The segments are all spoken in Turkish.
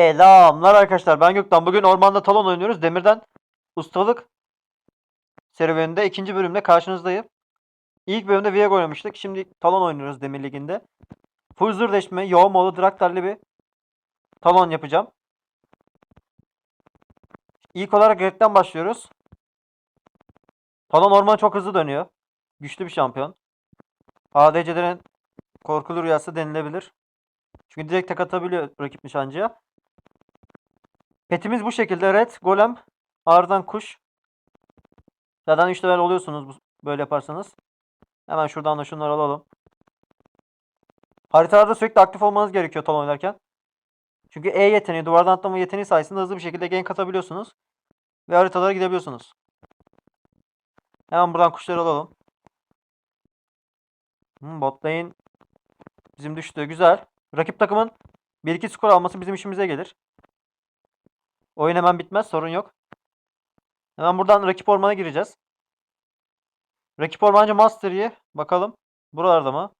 Selamlar arkadaşlar. Ben Gökten. Bugün ormanda talon oynuyoruz. Demirden ustalık serüveninde ikinci bölümde karşınızdayım. İlk bölümde Viego oynamıştık. Şimdi talon oynuyoruz Demir Ligi'nde. Full zırhleşme, Yoğumoğlu, Draktar'lı bir talon yapacağım. İlk olarak Red'den başlıyoruz. Talon orman çok hızlı dönüyor. Güçlü bir şampiyon. ADC'lerin korkulu rüyası denilebilir. Çünkü direkt tek atabiliyor rakip nişancıya. Petimiz bu şekilde. Red, Golem, ardından Kuş. Zaten 3 level oluyorsunuz böyle yaparsanız. Hemen şuradan da şunları alalım. Haritalarda sürekli aktif olmanız gerekiyor talon oynarken. Çünkü E yeteneği, duvardan atlama yeteneği sayesinde hızlı bir şekilde gank atabiliyorsunuz. Ve haritalara gidebiliyorsunuz. Hemen buradan kuşları alalım. Hmm, bot lane bizim düştü. Güzel. Rakip takımın 1-2 skor alması bizim işimize gelir. Oyun hemen bitmez. Sorun yok. Hemen buradan rakip ormana gireceğiz. Rakip ormancı Master Yi. Bakalım. Buralarda mı?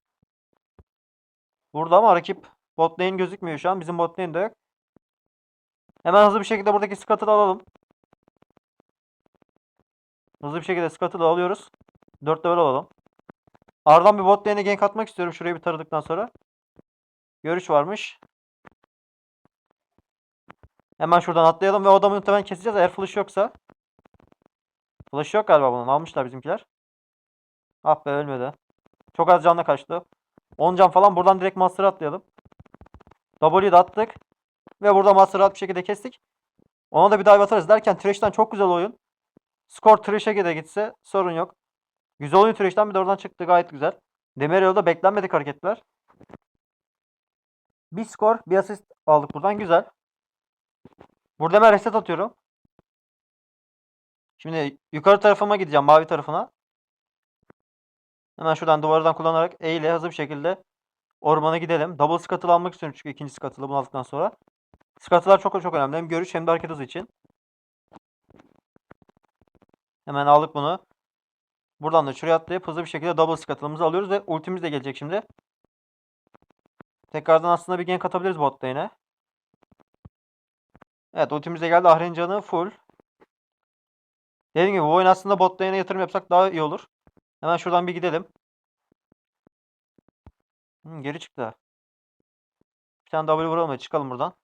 Burada ama rakip bot gözükmüyor şu an. Bizim bot de yok. Hemen hızlı bir şekilde buradaki Scuttle'ı alalım. Hızlı bir şekilde Scuttle'ı alıyoruz. 4 level alalım. Ardından bir bot lane'e gank atmak istiyorum. Şurayı bir taradıktan sonra. Görüş varmış. Hemen şuradan atlayalım ve o adamı muhtemelen keseceğiz eğer flash yoksa. Flash yok galiba bunun. Almışlar bizimkiler. Ah be ölmedi. Çok az canla kaçtı. 10 can falan. Buradan direkt Master'a atlayalım. W'yu da attık. Ve burada Master'ı rahat bir şekilde kestik. Ona da bir dive atarız derken Thresh'ten çok güzel oyun. Skor Thresh'e de gitse sorun yok. Güzel oyun Thresh'ten bir de oradan çıktı gayet güzel. Demirel'de beklenmedik hareketler. Bir skor, bir asist aldık buradan. Güzel. Burada hemen reset atıyorum. Şimdi yukarı tarafıma gideceğim. Mavi tarafına. Hemen şuradan duvardan kullanarak E ile hızlı bir şekilde ormana gidelim. Double scuttle almak istiyorum çünkü ikinci scuttle'ı bunu aldıktan sonra. Scuttle'lar çok çok önemli. Hem görüş hem de hareket hızı için. Hemen aldık bunu. Buradan da şuraya atlayıp hızlı bir şekilde double scuttle'ımızı alıyoruz ve ultimiz de gelecek şimdi. Tekrardan aslında bir gank atabiliriz bot lane'e. Evet ultimiz de geldi. Ahri'nin canı full. Dediğim gibi bu oyun aslında bot lane'e yatırım yapsak daha iyi olur. Hemen şuradan bir gidelim. Hmm, geri çıktı. Bir tane W vuralım ve çıkalım buradan.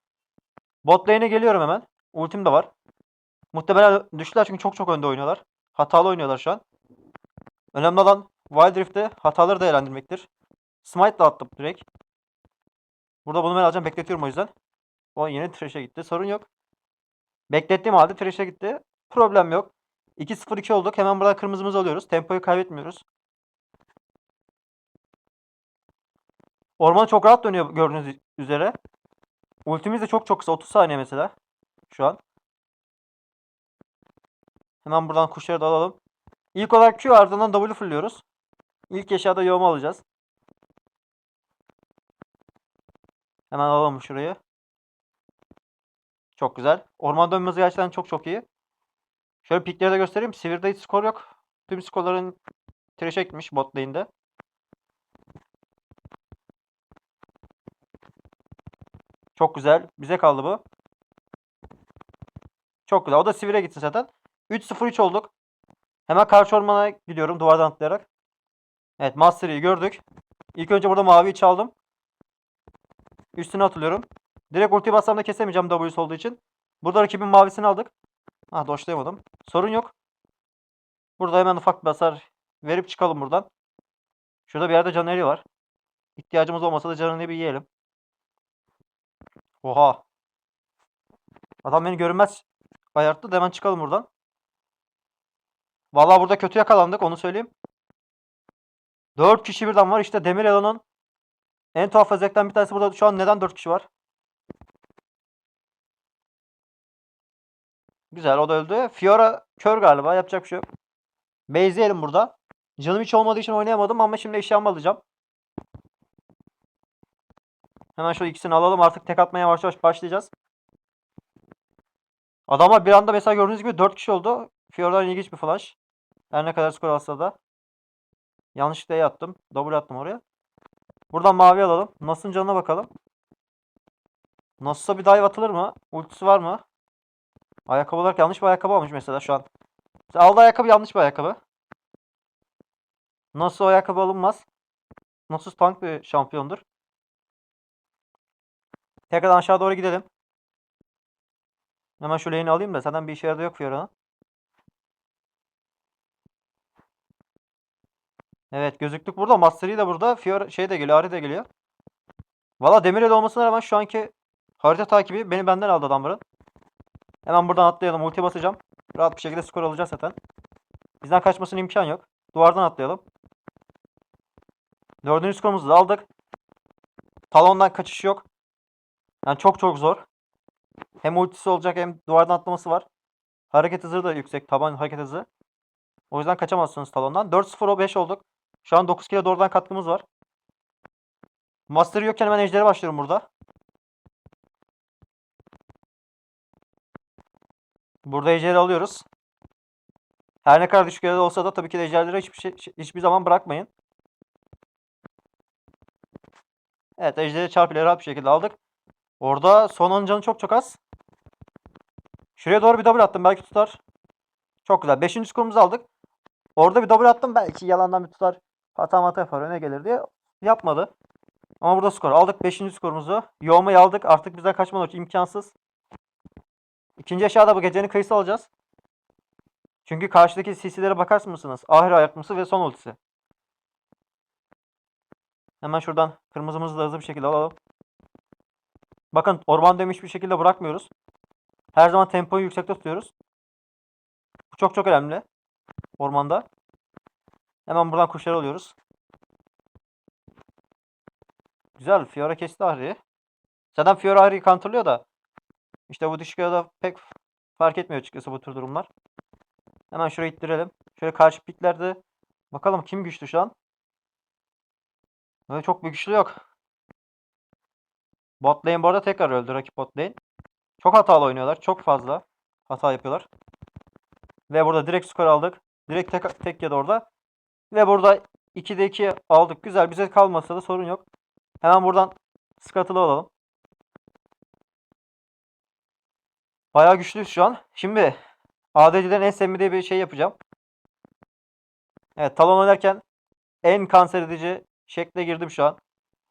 Bot lane'e geliyorum hemen. Ultim de var. Muhtemelen düştüler çünkü çok çok önde oynuyorlar. Hatalı oynuyorlar şu an. Önemli olan Wild Rift'te hataları değerlendirmektir. Smite de attım direkt. Burada bunu ben alacağım. Bekletiyorum o yüzden. O yine Thresh'e gitti. Sorun yok. Beklettiğim halde Thresh'e gitti. Problem yok. 2-0-2 olduk. Hemen buradan kırmızımızı alıyoruz. Tempoyu kaybetmiyoruz. Orman çok rahat dönüyor gördüğünüz üzere. Ultimiz de çok çok kısa. 30 saniye mesela. Şu an. Hemen buradan kuşları da alalım. İlk olarak Q ardından W fırlıyoruz. İlk eşyada yoğumu alacağız. Hemen alalım şurayı. Çok güzel. Orman dönmesi gerçekten çok çok iyi. Şöyle pikleri de göstereyim. Sivir'de hiç skor yok. Tüm skorların trash'e gitmiş bot lane'de. Çok güzel. Bize kaldı bu. Çok güzel. O da Sivir'e gitsin zaten. 3-0-3 olduk. Hemen karşı ormana gidiyorum duvardan atlayarak. Evet Master Yi'yi gördük. İlk önce burada maviyi çaldım. Üstüne atılıyorum. Direkt ulti bassam da kesemeyeceğim W'su olduğu için. Burada rakibin mavisini aldık. Ah doşlayamadım. Sorun yok. Burada hemen ufak bir hasar verip çıkalım buradan. Şurada bir yerde caneri var. İhtiyacımız olmasa da canını bir yiyelim. Oha. Adam beni görünmez ayarttı hemen çıkalım buradan. Vallahi burada kötü yakalandık onu söyleyeyim. 4 kişi birden var. İşte Demir Elon'un en tuhaf özellikten bir tanesi burada şu an neden 4 kişi var? Güzel o da öldü. Fiora kör galiba. Yapacak bir şey yok. Base'leyelim burada. Canım hiç olmadığı için oynayamadım ama şimdi eşyamı alacağım. Hemen şu ikisini alalım. Artık tek atmaya yavaş yavaş başlayacağız. Adamlar bir anda mesela gördüğünüz gibi 4 kişi oldu. Fiora'dan ilginç bir flash. Her ne kadar skor alsa da. Yanlışlıkla E attım. W attım oraya. Buradan mavi alalım. Nasıl'ın canına bakalım. Nasılsa bir dive atılır mı? Ultisi var mı? Ayakkabı olarak yanlış bir ayakkabı almış mesela şu an. Aldığı ayakkabı yanlış bir ayakkabı. Nasıl ayakkabı alınmaz? Nasıl tank bir şampiyondur. Tekrardan aşağı doğru gidelim. Hemen şu lane'i alayım da zaten bir işe yaradı yok Fiora'nın. Evet gözüktük burada. Mastery de burada. Fiora şey de geliyor. Ari de geliyor. Valla Demirel olmasına rağmen şu anki harita takibi beni benden aldı adamların. Hemen buradan atlayalım. Ulti basacağım. Rahat bir şekilde skor alacağız zaten. Bizden kaçmasının imkan yok. Duvardan atlayalım. Dördüncü skorumuzu da aldık. Talondan kaçış yok. Yani çok çok zor. Hem ultisi olacak hem duvardan atlaması var. Hareket hızı da yüksek. Taban hareket hızı. O yüzden kaçamazsınız talondan. 4-0 5 olduk. Şu an 9 kilo doğrudan katkımız var. Master yokken hemen ejdere başlıyorum burada. Burada ejderi alıyoruz. Her ne kadar düşük evrede olsa da tabii ki de ejderleri hiçbir şey hiçbir zaman bırakmayın. Evet ejderi çarpıyla rahat bir şekilde aldık. Orada son onun canı çok çok az. Şuraya doğru bir double attım belki tutar. Çok güzel. Beşinci skorumuzu aldık. Orada bir double attım belki yalandan bir tutar. Hata mata yapar öne gelir diye. Yapmadı. Ama burada skor. Aldık 5. skorumuzu. Yoğmayı aldık. Artık bizden kaçmalar imkansız. İkinci aşağıda bu gecenin kıyısı alacağız. Çünkü karşıdaki CC'lere bakar mısınız? Ahir ayaklısı ve son ultisi. Hemen şuradan kırmızımızı da hızlı bir şekilde alalım. Bakın orman demiş bir şekilde bırakmıyoruz. Her zaman tempoyu yüksekte tutuyoruz. Bu çok çok önemli. Ormanda. Hemen buradan kuşları alıyoruz. Güzel. Fiora kesti Ahri'yi. Zaten Fiora Ahri'yi counterlıyor da. İşte bu düşük da pek fark etmiyor açıkçası bu tür durumlar. Hemen şurayı ittirelim. Şöyle karşı piklerde bakalım kim güçlü şu an. Böyle çok bir güçlü yok. Bot lane bu arada tekrar öldü rakip bot lane. Çok hatalı oynuyorlar. Çok fazla hata yapıyorlar. Ve burada direkt skor aldık. Direkt tek, tek yedi orada. Ve burada 2'de 2 aldık. Güzel. Bize kalmasa da sorun yok. Hemen buradan Scuttle'ı alalım. Bayağı güçlüyüz şu an. Şimdi ADC'den en sevmediği bir şey yapacağım. Evet talon oynarken en kanser edici şekle girdim şu an.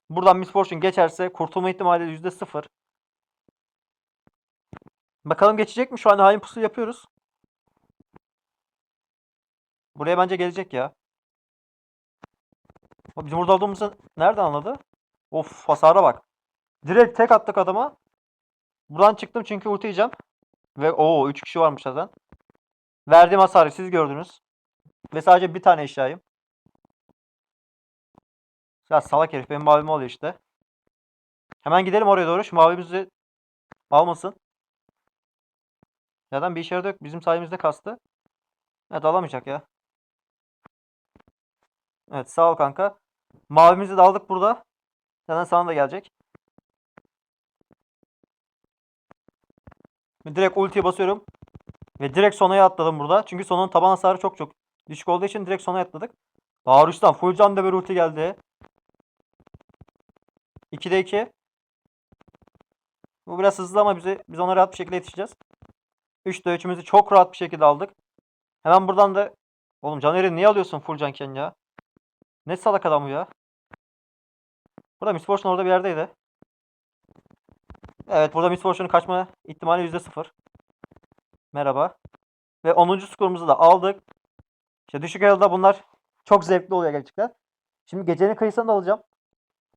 Buradan Miss Fortune geçerse kurtulma ihtimali %0. Bakalım geçecek mi? Şu an hain pusu yapıyoruz. Buraya bence gelecek ya. Bizim burada olduğumuzu nerede anladı? Of hasara bak. Direkt tek attık adama. Buradan çıktım çünkü ulti yiyeceğim. Ve o 3 kişi varmış zaten. Verdiğim hasarı siz gördünüz. Ve sadece bir tane eşyayım. Ya salak herif benim mavimi alıyor işte. Hemen gidelim oraya doğru. Şu mavimizi almasın. Zaten bir işe yaradı yok. Bizim sayemizde kastı. Evet alamayacak ya. Evet sağ ol kanka. Mavimizi de aldık burada. Zaten sana da gelecek. Direkt ultiye basıyorum. Ve direkt sonaya atladım burada. Çünkü sonun taban hasarı çok çok düşük olduğu için direkt sonaya atladık. Bağırıştan full can bir ulti geldi. 2'de 2. Bu biraz hızlı ama bize, biz ona rahat bir şekilde yetişeceğiz. 3'de 3'ümüzü çok rahat bir şekilde aldık. Hemen buradan da Oğlum Caner'i niye alıyorsun full canken ya? Ne salak adam bu ya? Burada Miss Fortune orada bir yerdeydi. Evet burada Miss Fortune'un kaçma ihtimali %0. Merhaba. Ve 10. skorumuzu da aldık. İşte düşük ayarda bunlar çok zevkli oluyor gerçekten. Şimdi gecenin kıyısını da alacağım.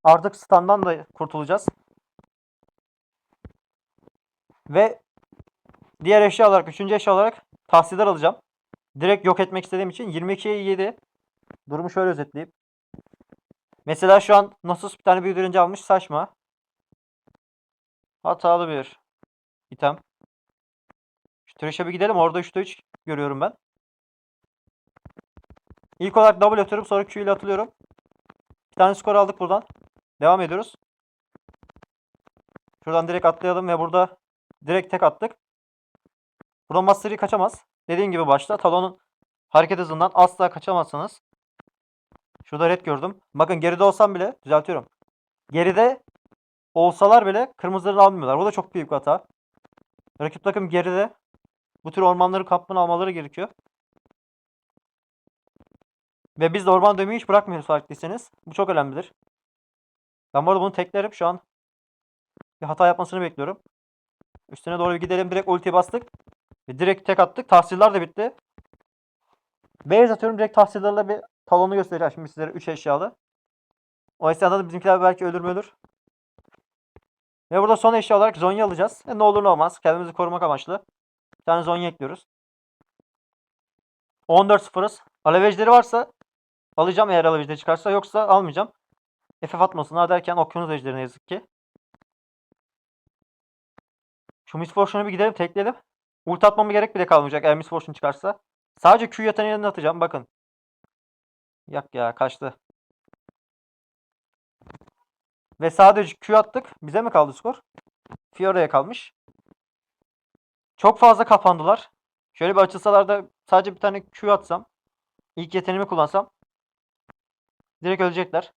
Artık standdan da kurtulacağız. Ve diğer eşya olarak, üçüncü eşya olarak tahsiller alacağım. Direkt yok etmek istediğim için 22'ye 7. Durumu şöyle özetleyeyim. Mesela şu an Nasus bir tane büyüdürünce almış saçma. Hatalı bir item. Şu Thresh'e bir gidelim. Orada 3'te 3 görüyorum ben. İlk olarak double atıyorum. Sonra Q ile atılıyorum. Bir tane skor aldık buradan. Devam ediyoruz. Şuradan direkt atlayalım ve burada direkt tek attık. Buradan Mastery kaçamaz. Dediğim gibi başta Talon'un hareket hızından asla kaçamazsınız. Şurada red gördüm. Bakın geride olsam bile düzeltiyorum. Geride olsalar bile kırmızıları almıyorlar. Bu da çok büyük bir hata. Rakip takım geride. Bu tür ormanları kapını almaları gerekiyor. Ve biz de orman dönmeyi hiç bırakmıyoruz farklıysanız. Bu çok önemlidir. Ben bu arada bunu teklerim. Şu an bir hata yapmasını bekliyorum. Üstüne doğru bir gidelim. Direkt ulti bastık. Ve direkt tek attık. Tahsiller de bitti. Beyaz atıyorum. Direkt tahsillerle bir talonu göstereceğim şimdi sizlere 3 eşyalı. O esnada da bizimkiler belki ölür mü ölür. Ve burada son eşya olarak Zonya alacağız. E, ne olur ne olmaz. Kendimizi korumak amaçlı. Bir tane Zonya ekliyoruz. 14-0'ız. Alevejleri varsa alacağım eğer alevejleri çıkarsa. Yoksa almayacağım. FF atmasınlar derken okyanus ejderi ne yazık ki. Şu Miss Fortune'a bir gidelim tekleyelim. Ult atmama gerek bile kalmayacak eğer Miss Fortune çıkarsa. Sadece Q yeteneğini atacağım bakın. Yak ya kaçtı. Ve sadece Q attık. Bize mi kaldı skor? Fiora'ya kalmış. Çok fazla kapandılar. Şöyle bir açılsalar da sadece bir tane Q atsam. ilk yeteneğimi kullansam. Direkt ölecekler.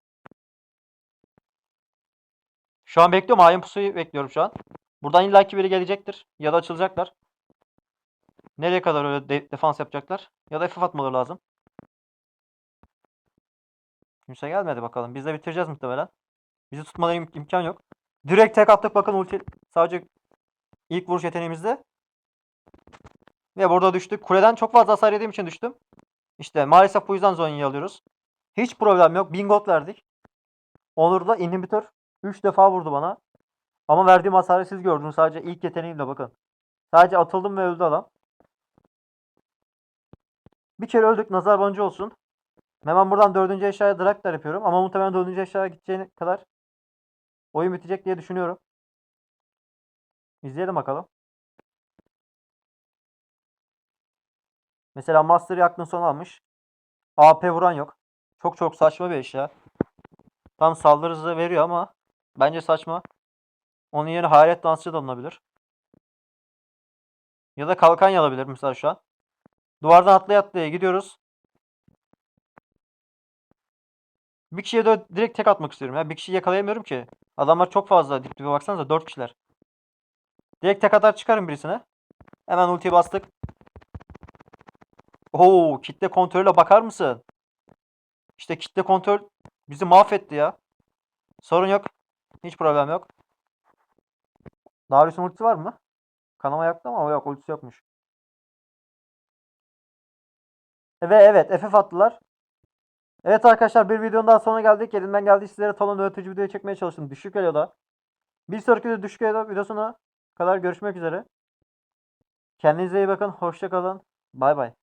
Şu an bekliyorum. Hain pusuyu bekliyorum şu an. Buradan illaki biri gelecektir. Ya da açılacaklar. Nereye kadar öyle de- defans yapacaklar? Ya da FF atmaları lazım. Kimse gelmedi bakalım. Biz de bitireceğiz muhtemelen. Bizi tutmaları im- imkan yok. Direkt tek attık bakın ulti sadece ilk vuruş yeteneğimizde. Ve burada düştük. Kuleden çok fazla hasar yediğim için düştüm. İşte maalesef bu yüzden Zonya'yı alıyoruz. Hiç problem yok. 1000 gold verdik. Onur'da inhibitor 3 defa vurdu bana. Ama verdiğim hasarı siz gördünüz. Sadece ilk yeteneğimle bakın. Sadece atıldım ve öldü adam. Bir kere öldük. Nazar boncuğu olsun. Hemen buradan dördüncü eşyaya Draktar yapıyorum. Ama muhtemelen dördüncü eşyaya gideceğine kadar oyun bitecek diye düşünüyorum. İzleyelim bakalım. Mesela Master'ı aklın son almış. AP vuran yok. Çok çok saçma bir eşya. Tam saldırı hızı veriyor ama bence saçma. Onun yerine hayalet dansçı da alınabilir. Ya da kalkan alabilir mesela şu an. Duvardan atlaya atlaya gidiyoruz. Bir kişiye de direkt tek atmak istiyorum ya. Bir kişiyi yakalayamıyorum ki. Adamlar çok fazla dip dibe baksanıza 4 kişiler. Direkt tek atar çıkarım birisine. Hemen ultiyi bastık. Oo, kitle kontrolüyle bakar mısın? İşte kitle kontrol bizi mahvetti ya. Sorun yok. Hiç problem yok. Darius'un ultisi var mı? Kanama yaktı ama o yok. Ultisi yokmuş. Ve evet FF attılar. Evet arkadaşlar bir videonun daha sonuna geldik. Elimden geldiği sizlere talon öğretici video çekmeye çalıştım. Düşük Elo'da. Bir sonraki de Düşük Elo videosuna kadar görüşmek üzere. Kendinize iyi bakın. Hoşça kalın. Bay bay.